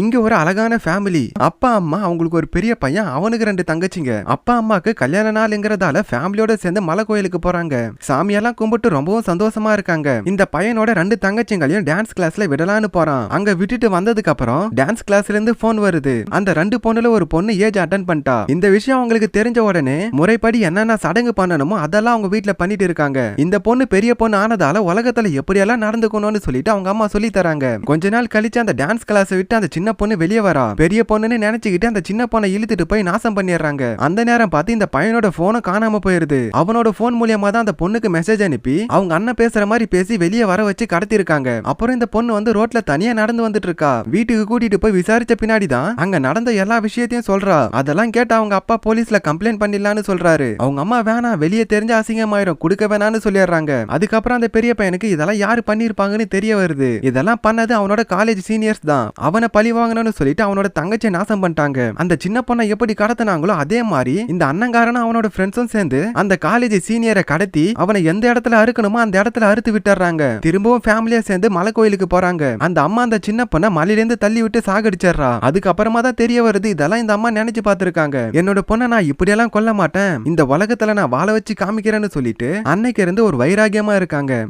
இங்க ஒரு அழகான ஃபேமிலி அப்பா அம்மா அவங்களுக்கு ஒரு பெரிய பையன் அவனுக்கு ரெண்டு தங்கச்சிங்க. அப்பா அம்மாக்கு கல்யாண நாளுங்கிறதால ஃபேமிலியோட சேர்ந்து மலை கோயிலுக்கு போறாங்க. சாமியெல்லாம் கும்பிட்டு ரொம்பவும் சந்தோஷமா இருக்காங்க. இந்த பையனோட ரெண்டு தங்கச்சிங்களையும் டான்ஸ் கிளாஸ்ல விடலான்னு போறான். அங்க விட்டுட்டு வந்ததுக்கு அப்புறம் டான்ஸ் கிளாஸ்ல இருந்து போன் வருது. அந்த ரெண்டு பொண்ணுல ஒரு பொண்ணு ஏஜ் அட்டன் பண்ணிட்டா. இந்த விஷயம் அவங்களுக்கு தெரிஞ்ச உடனே முறைப்படி என்னென்ன சடங்கு பண்ணணுமோ அதெல்லாம் அவங்க வீட்ல பண்ணிட்டு இருக்காங்க. இந்த பொண்ணு பெரிய பொண்ணு ஆனதால உலகத்துல எப்படியெல்லாம் நடந்துக்கணும்னு சொல்லிட்டு அவங்க அம்மா சொல்லி தராங்க. கொஞ்ச நாள் கழிச்சு அந்த டான்ஸ் கிளாஸை விட்டு அந்த சின்ன பொண்ணு வெளியே வரா. பெரிய பொண்ணுன்னு நினைச்சுக்கிட்டு அந்த சின்ன பொண்ணை இழுத்துட்டு போய் நாசம் பண்ணிடுறாங்க. அந்த நேரம் பார்த்து இந்த பையனோட போனும் காணாம போயிருது. அவனோட போன் மூலியமா தான் அந்த பொண்ணுக்கு மெசேஜ் அனுப்பி அவங்க அண்ணன் பேசுற மாதிரி பேசி வெளியே வர வச்சு கடத்திருக்காங்க. அப்புறம் இந்த பொண்ணு வந்து ரோட்ல தனியா நடந்து வந்துட்டு இருக்கா. வீட்டுக்கு கூட்டிட்டு போய் விசாரிச்ச பின்னாடி தான் அங்க நடந்த எல்லா விஷயத்தையும் சொல்றா. அதெல்லாம் கேட்டு அவங்க அப்பா போலீஸ்ல கம்ப்ளைண்ட் பண்ணிடலாம்னு சொல்றாரு. அவங்க அம்மா வேணாம் வெளியே தெரிஞ்ச அசிங்கமாயிரும். கொடுக்க வேணாம்னு சொல்லிடுறாங்க. அதுக்கப்புறம் அந்த பெரிய பையனுக்கு இதெல்லாம் யாரு பண்ணிருப்பாங்கன்னு தெரிய வருது. இதெல்லாம் பண்ணது அவனோட காலேஜ் சீனியர்ஸ் தான். அவனை பழி வாங்கணும்னு சொல்லிட்டு அவனோட தங்கச்சியை நாசம் பண்ணிட்டாங்க. அந்த சின்ன பொண்ணை எப்படி கடத்தினாங்களோ அதே மாதிரி இந்த அண்ணங்காரனும் அவனோட ஃப்ரெண்ட்ஸும் சேர்ந்து அந்த காலேஜ் சீனியரை கடத்தி அவனை எந்த இடத்துல அறுக்கணுமோ அந்த இடத்துல அறுத்து விட்டுறாங்க. திரும்பவும் ஃபேமிலியா சேர்ந்து மலை கோயிலுக்கு போறாங்க. அந்த அம்மா அந்த சின்ன பொண்ணை மலையிலேருந்து தள்ளி விட்டு சாகடிச்சிடுறா. அதுக்கப்புறமா தான் தெரிய வருது இதெல்லாம் இந்த அம்மா நினைச்சு பார்த்திருக்காங்க. என்னோட பொண்ணை நான் இப்படியெல்லாம் கொல்ல மாட்டேன். இந்த உலகத்துல நான் வாழ வச்சு காமிக்கிறேன்னு சொல்லிட்டு அன்னைக்கு இருந்து ஒரு வைராகியமா இருக்காங்க.